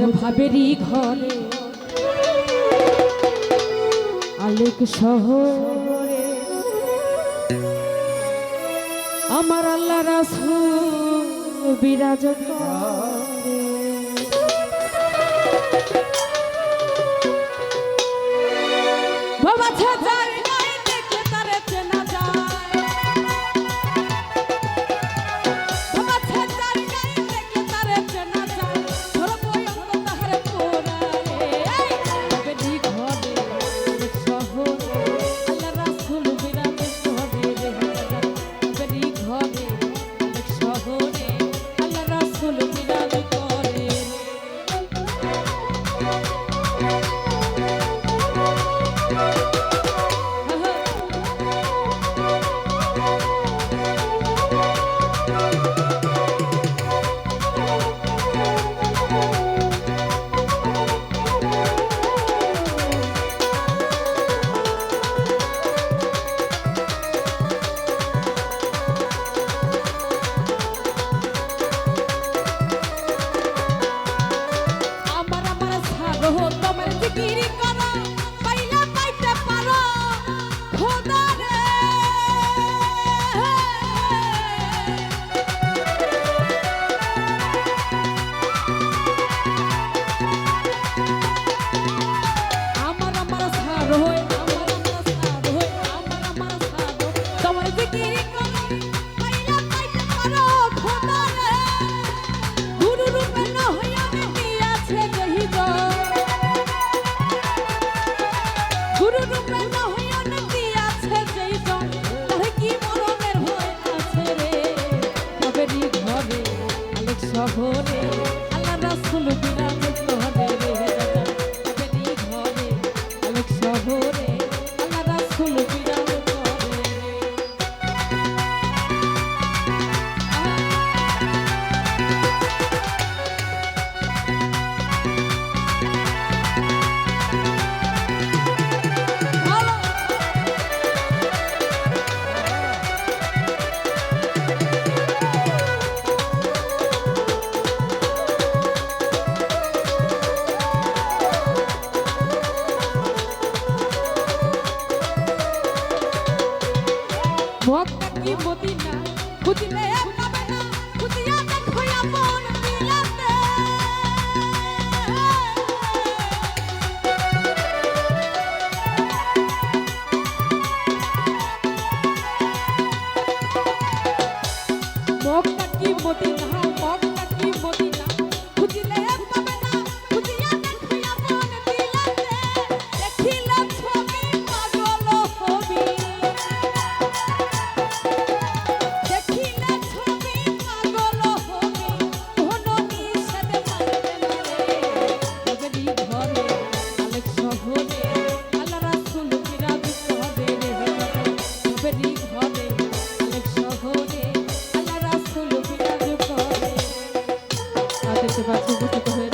ভাবেরই ঘরে। আলোক শহরে। আমার আল্লাহ বিরাজ বাবা ভরে আল্লাহ রাসুল বিনা ভক্ত কি মতি না পাবে না খুঁজিয়া দেখ হইয়া sisterhood.